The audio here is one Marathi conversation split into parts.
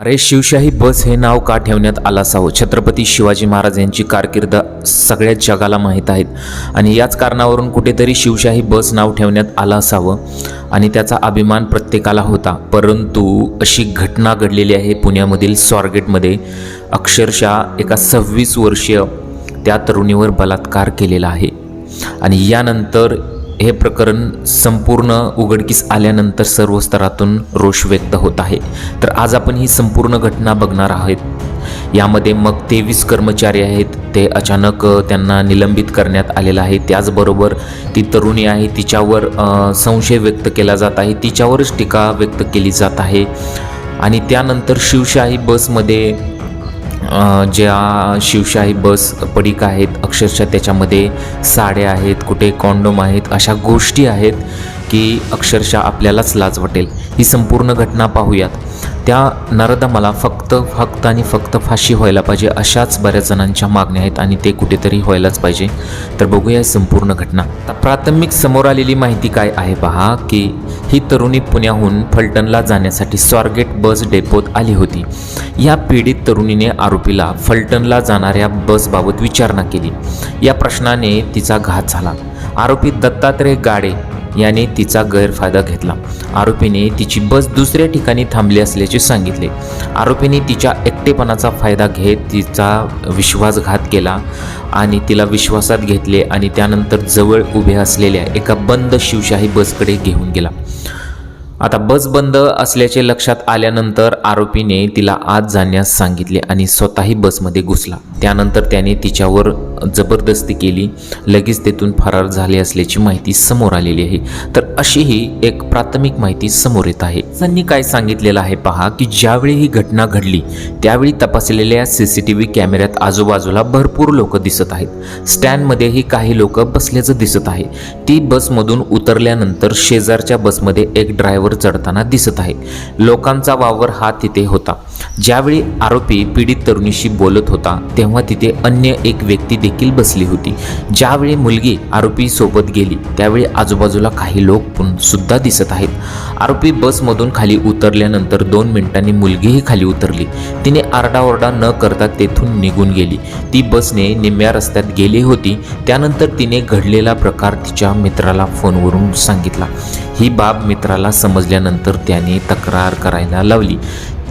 अरे शिवशाही बस हे नाव का ठेवण्यात आलं असावं? छत्रपती शिवाजी महाराज यांची कारकीर्द सगळ्याच जगाला माहीत आहेत. आणि याच कारणावरून कुठेतरी शिवशाही बस नाव ठेवण्यात आलं असावं आणि त्याचा अभिमान प्रत्येकाला होता. परंतु अशी घटना घडलेली आहे पुण्यामधील स्वारगेटमध्ये. अक्षरशः एका सव्वीस वर्षीय त्या तरुणीवर बलात्कार केलेला आहे. आणि यानंतर हे प्रकरण संपूर्ण उघडकीस आल्यानंतर सर्व स्तरातून रोष व्यक्त होत आहे. तर आज आपण ही संपूर्ण घटना बघणार आहोत. यामध्ये मग तेवीस कर्मचारी आहेत. ते अचानक त्यांना निलंबित करण्यात आलेलं आहे. त्याचबरोबर ती तरुणी आहे तिच्यावर संशय व्यक्त केला जात आहे. तिच्यावरच टीका व्यक्त केली जात आहे. आणि त्यानंतर शिवशाही बसमध्ये ज्या शिवशाही बस पडिका आहेत अक्षरशः त्याच्यामध्ये साड्या आहेत कुठे कॉन्डोम आहेत अशा गोष्टी आहेत की अक्षरशः आपल्यालाच लाज वाटेल. ही संपूर्ण घटना पाहूयात. त्या नरदमाला फक्त फक्त आणि फक्त फाशी व्हायला पाहिजे अशाच बऱ्याच जणांच्या मागण्या आहेत आणि ते कुठेतरी व्हायलाच पाहिजे. तर बघूया संपूर्ण घटना. प्राथमिक समोर आलेली माहिती काय आहे पहा की ही तरुणी पुण्याहून फलटणला जाण्यासाठी स्वारगेट बस डेपोत आली होती. या पीडित तरुणीने आरोपीला फलटणला जाणाऱ्या बसबाबत विचारणा केली. या प्रश्नाने तिचा घात झाला. आरोपी दत्तात्रय गाडे याने तिचा गैरफायदा घेतला. आरोपीने तिची बस दुसऱ्या ठिकाणी थांबली असल्याचे सांगितले. आरोपीने तिच्या एकटेपणाचा फायदा घेत तिचा विश्वासघात केला आणि तिला विश्वासात घेतले आणि त्यानंतर जवळ उभे असलेल्या एका बंद शिवशाही बसकडे घेऊन गेला. आता बस बंद असल्याचे लक्षात आल्यानंतर आरोपीने तिला आत जाण्यास सांगितले आणि स्वतःही बसमध्ये घुसला. त्यानंतर त्याने तिच्यावर जबरदस्ती केली. लगेच तेथून फरार झाले असल्याची माहिती समोर आलेली आहे. तर अशी ही एक प्राथमिक माहिती समोर येत आहे. त्यांनी काय सांगितलेलं आहे पहा की ज्यावेळी ही घटना घडली त्यावेळी तपासलेल्या सी सी टी व्ही कॅमेऱ्यात आजूबाजूला भरपूर लोक दिसत आहेत. स्टँडमध्येही काही लोक बसल्याचं दिसत आहे. ती बसमधून उतरल्यानंतर शेजारच्या बसमध्ये एक ड्रायव्हर चढताना दिसत आहे. लोकांचा वावर हा तिथे होता. ज्यावेळी आरोपी पीडित तरुणीशी बोलत होता तेव्हा तिथे अन्य एक व्यक्ती देखील बसली होती. ज्यावेळी मुलगी आरोपी सोबत गेली त्यावेळी आजूबाजूला काही लोक पण सुद्धा दिसत आहेत. आरोपी बसमधून खाली उतरल्यानंतर दोन मिनिटांनी मुलगीही खाली उतरली. तिने आरडाओरडा न करता तेथून निघून गेली. ती बसने निम्म्या रस्त्यात गेली होती. त्यानंतर तिने घडलेला प्रकार तिच्या मित्राला फोनवरून सांगितला. ही बाब मित्राला समजल्यानंतर त्याने तक्रार करायला लावली.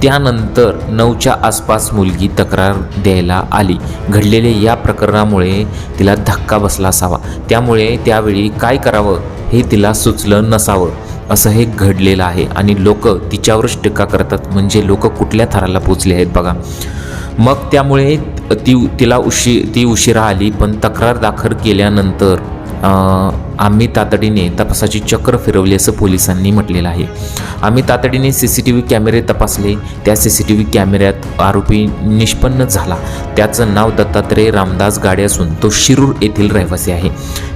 त्यानंतर नऊच्या आसपास मुलगी तक्रार द्यायला आली. घडलेल्या या प्रकरणामुळे तिला धक्का बसला असावा. त्यामुळे त्यावेळी काय करावं हे तिला सुचलं नसावं असं हे घडलेलं आहे आणि लोक तिच्यावरच टीका करतात. म्हणजे लोक कुठल्या थराला पोचले आहेत बघा. मग त्यामुळे ती तिला उशी ती उशिरा आली पण तक्रार दाखल केल्यानंतर आम्ही तातडीने तपासाची चक्र फिरवली असं पोलिसांनी म्हटलेलं आहे. आम्ही तातडीने सी सी टी व्ही कॅमेरे तपासले. त्या सी सी टी व्ही कॅमेऱ्यात आरोपी निष्पन्न झाला. त्याचं नाव दत्तात्रय रामदास गाडे असून तो शिरूर येथील रहिवासी आहे.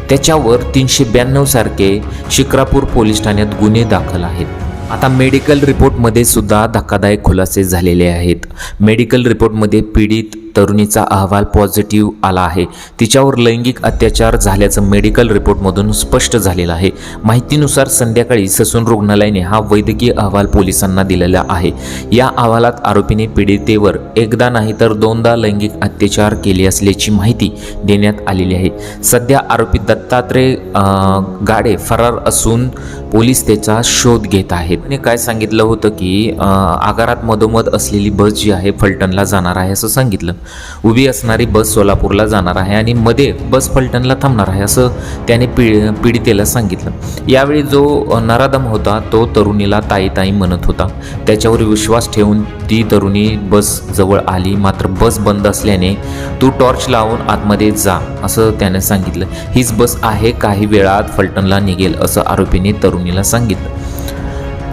त्याच्यावर तीनशे ब्याण्णव सारखे शिक्रापूर पोलीस ठाण्यात गुन्हे दाखल आहेत. आता मेडिकल रिपोर्टमध्ये सुद्धा धक्कादायक खुलासे झालेले आहेत. मेडिकल रिपोर्टमध्ये पीडित तरुणीचा अहवाल पॉझिटिव्ह आला आहे. तिच्यावर लैंगिक अत्याचार झाल्याचं मेडिकल रिपोर्टमधून स्पष्ट झालेलं आहे. माहितीनुसार संध्याकाळी ससून रुग्णालयाने हा वैद्यकीय अहवाल पोलिसांना दिलेला आहे. या अहवालात आरोपीने पीडितेवर एकदा नाही तर दोनदा लैंगिक अत्याचार केले असल्याची माहिती देण्यात आलेली आहे. सध्या आरोपी दत्तात्रय गाडे फरार असून पोलीस त्याचा शोध घेत आहेत. आणि काय सांगितलं होतं की आगारात मधोमध असलेली बस जी आहे फलटणला जाणार आहे असं सांगितलं. उभी असणारी बस सोलापूरला जाणार आहे आणि मध्ये बस फलटणला थांबणार आहे असं त्याने पी पीडितेला सांगितलं. यावेळी जो नराधम होता तो तरुणीला ताई ताई म्हणत होता. त्याच्यावर विश्वास ठेवून ती तरुणी बस जवळ आली. मात्र बस बंद असल्याने तू टॉर्च लावून आतमध्ये जा असं त्याने सांगितलं. हीच बस आहे काही वेळात फलटणला निघेल असं आरोपीने तरुणीला सांगितलं.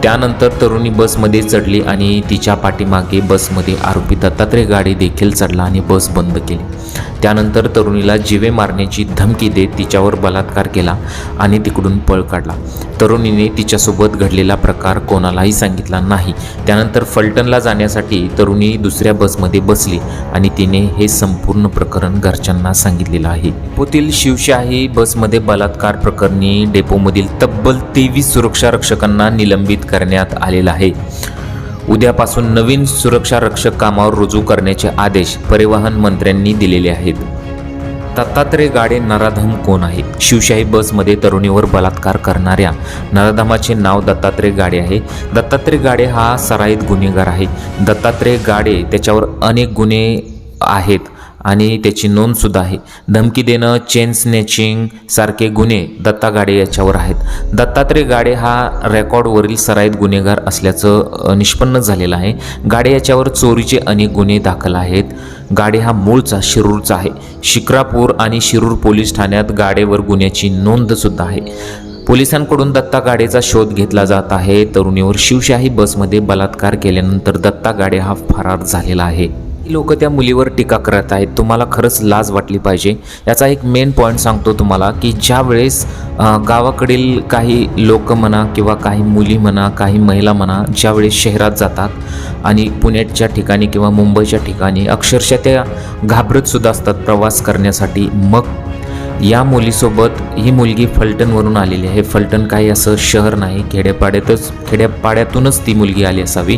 त्यानंतर तरुणी बसमध्ये चढली आणि तिच्या पाठीमागे बसमध्ये आरोपी दत्तात्रय गाडी देखील चढला आणि बस बंद केली. त्यानंतर तरुणीला जिवे मारण्याची धमकी देत तिच्यावर बलात्कार केला आणि तिकडून पळ काढला. तरुणीने तिच्यासोबत घडलेला प्रकार कोणालाही सांगितला नाही. त्यानंतर फलटणला जाण्यासाठी तरुणी दुसऱ्या बसमध्ये बसली आणि तिने हे संपूर्ण प्रकरण घरच्यांना सांगितलेलं आहे. पोतील शिवशाही बसमध्ये बलात्कार प्रकरणी डेपोमधील तब्बल तेवीस सुरक्षा रक्षकांना निलंबित करण्यात आलेला आहे. उद्यापासून नवीन सुरक्षा रक्षक कामावर रुजू करण्याचे आदेश परिवहन मंत्र्यांनी दिलेले आहेत. दत्तात्रय गाडे नराधम कोण आहे? शिवशाही बसमध्ये तरुणीवर बलात्कार करणाऱ्या नराधमाचे नाव दत्तात्रय गाडे आहे. दत्तात्रय गाडे हा सराईत गुन्हेगार आहे. दत्तात्रय गाडे त्याच्यावर अनेक गुन्हे आहेत. आणि त्याची नोंदसुद्धा आहे. धमकी देणं चेन स्नॅचिंग सारखे गुन्हे दत्ता गाडे याच्यावर आहेत. दत्तात्रय गाडे हा रेकॉर्डवरील सराईत गुन्हेगार असल्याचं निष्पन्न झालेलं आहे. गाडे याच्यावर चोरीचे अनेक गुन्हे दाखल आहेत. गाडे हा मूळचा शिरूरचा आहे. शिक्रापूर आणि शिरूर पोलीस ठाण्यात गाडेवर गुन्ह्याची नोंदसुद्धा आहे. पोलिसांकडून दत्ता गाडेचा शोध घेतला जात आहे. तरुणीवर शिवशाही बसमध्ये बलात्कार केल्यानंतर दत्ता गाडे हा फरार झालेला आहे. लोक त्या मुलीवर टीका करत आहेत. तुम्हाला खरंच लाज वाटली पाहिजे. याचा एक मेन पॉईंट सांगतो तुम्हाला की ज्या वेळेस गावाकडील काही लोक म्हणा किंवा काही मुली म्हणा काही महिला म्हणा ज्यावेळेस शहरात जातात आणि पुण्याच्या ठिकाणी किंवा मुंबईच्या ठिकाणी अक्षरशः त्या घाबरत सुद्धा असतात प्रवास करण्यासाठी मग या मुलीसोबत ही मुलगी फलटणवरून आलेली आहे. फलटण काही असं शहर नाही. खेड्यापाड्यातच खेड्यापाड्यातूनच ती मुलगी आली असावी.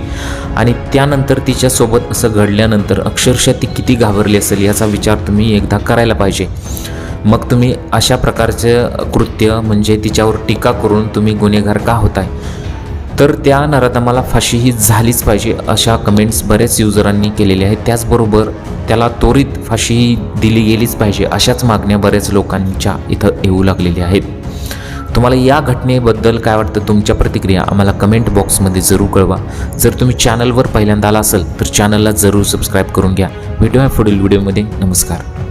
आणि त्यानंतर तिच्यासोबत असं घडल्यानंतर अक्षरशः ती किती घाबरली असेल याचा विचार तुम्ही एकदा करायला पाहिजे. मग तुम्ही अशा प्रकारचं कृत्य म्हणजे तिच्यावर टीका करून तुम्ही गुन्हेगार का होताय? तर त्या नराधमाला फाशी ही झालीच पाहिजे अशा कमेंट्स बऱ्याच युजरांनी केलेल्या आहेत. त्याचबरोबर त्याला त्वरित फाशी दिली गेलीच पाहिजे. अशाच मागण्या बऱ्याच लोकांच्या इथं येऊ लागलेल्या आहेत. तुम्हाला या घटनेबद्दल काय वाटतं? तुमच्या प्रतिक्रिया आम्हाला कमेंट बॉक्समध्ये जरूर कळवा. जर तुम्ही चॅनलवर पहिल्यांदा आला असेल तर चॅनलला जरूर सबस्क्राईब करून घ्या. भेटूया पुढील व्हिडिओमध्ये नमस्कार.